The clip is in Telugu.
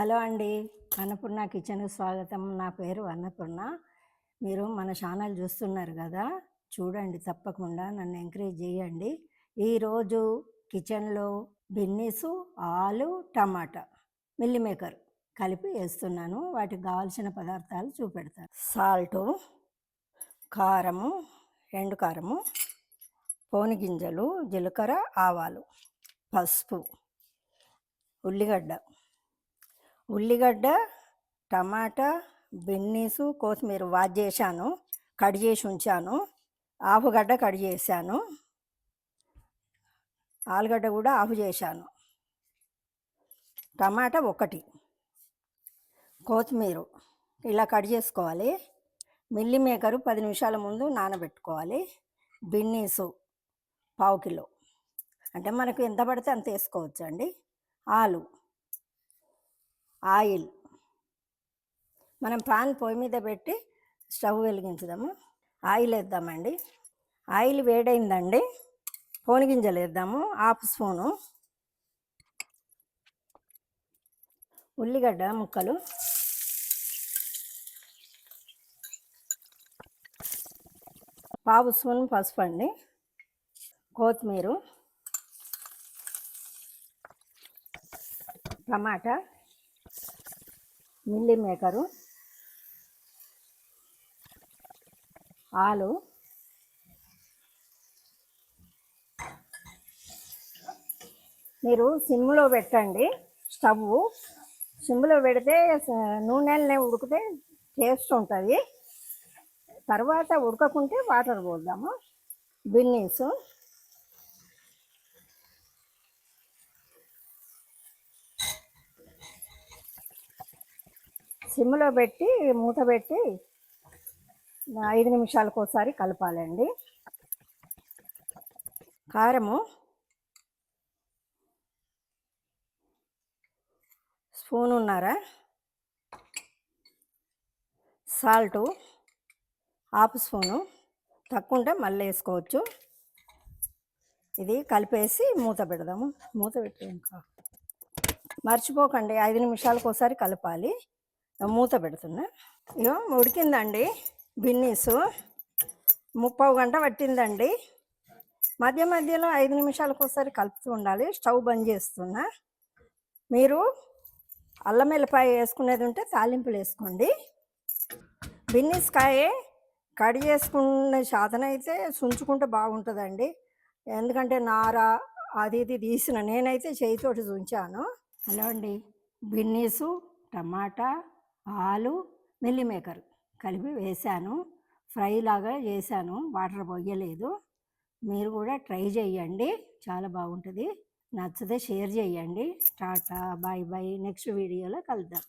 హలో అండి. అన్నపూర్ణ కిచెన్ స్వాగతం. నా పేరు అన్నపూర్ణ. మీరు మన ఛానల్ చూస్తున్నారు కదా? చూడండి తప్పకుండా నన్ను ఎంకరేజ్ చేయండి. ఈరోజు కిచెన్లో బిన్నీసు ఆలు టమాటా మిల్లి మేకర్ కలిపి వేస్తున్నాను. వాటికి కావాల్సిన పదార్థాలు చూపెడతాను. సాల్టు కారము ఎండు కారము పోని గింజలు జీలకర్ర ఆవాలు పసుపు ఉల్లిగడ్డ ఉల్లిగడ్డ టమాటా బిన్నీసు కొత్తిమీర వాజ్ చేశాను. కట్ చేసి ఉంచాను. ఆవుగడ్డ కట్ చేశాను. ఆలుగడ్డ కూడా ఆఫ్ చేశాను. టమాటా ఒకటి. కొత్తిమీర ఇలా కట్ చేసుకోవాలి. మిల్లి మేకరు పది నిమిషాల ముందు నానబెట్టుకోవాలి. బిన్నీసు పావు కిలో. అంటే మనకు ఎంత పడితే అంత వేసుకోవచ్చు అండి ఆలు. ఆయిల్. మనం పాన్ పొయ్యి మీద పెట్టి స్టవ్ వెలిగించుదాము. ఆయిల్ వేద్దామండి. ఆయిల్ వేడైందండి. పోని గింజలు వేద్దాము. Half spoon. ఉల్లిగడ్డ ముక్కలు. పావు స్పూన్ పసుపు అండి. కొత్తిమీర. టమాటా. మిల్లీ మేకరు ఆలు మీరు సిమ్లో పెట్టండి స్టవ్. సిమ్లో పెడితే నూనెలనే ఉడికితే టేస్ట్ ఉంటుంది. తర్వాత ఉడకకుంటే వాటర్ పోద్దాము. బిన్నీసు. సిమ్లో పెట్టి మూత పెట్టి ఐదు నిమిషాలకు ఒకసారి కలపాలండి. కారము స్పూన్ ఉన్నారా? Salt half spoon. తక్కువ ఉంటే మళ్ళీ వేసుకోవచ్చు. ఇది కలిపేసి మూత పెడదాము. మూత పెట్టి ఇంకా మర్చిపోకండి. ఐదు నిమిషాలకు ఒకసారి కలపాలి. మూత పెడుతున్నా. ఇగో ఉడికిందండి బిన్నీసు. ముప్పావు గంట పట్టిందండి. మధ్య మధ్యలో ఐదు నిమిషాలకు ఒకసారి కలుపుతూ ఉండాలి. స్టవ్ బంద్ చేస్తున్నా. మీరు అల్లం వెల్లిపాయ వేసుకునేది ఉంటే తాలింపులు వేసుకోండి. బిన్నీస్ కాయ కడి చేసుకునే శాతం అయితే సుంచుకుంటే బాగుంటుందండి. ఎందుకంటే నార అది ఇది తీసిన నేనైతే చేయితోటి ఉంచాను హలో అండి బిన్నీసు టమాటా ఆలు మిల్లీ మేకర్ కలిపి వేశాను. ఫ్రై లాగా చేశాను. వాటర్ పోయలేదు. మీరు కూడా ట్రై చేయండి. చాలా బాగుంటుంది. నచ్చితే షేర్ చేయండి. టాటా బాయ్ బాయ్ నెక్స్ట్ వీడియోలో కలుద్దాం.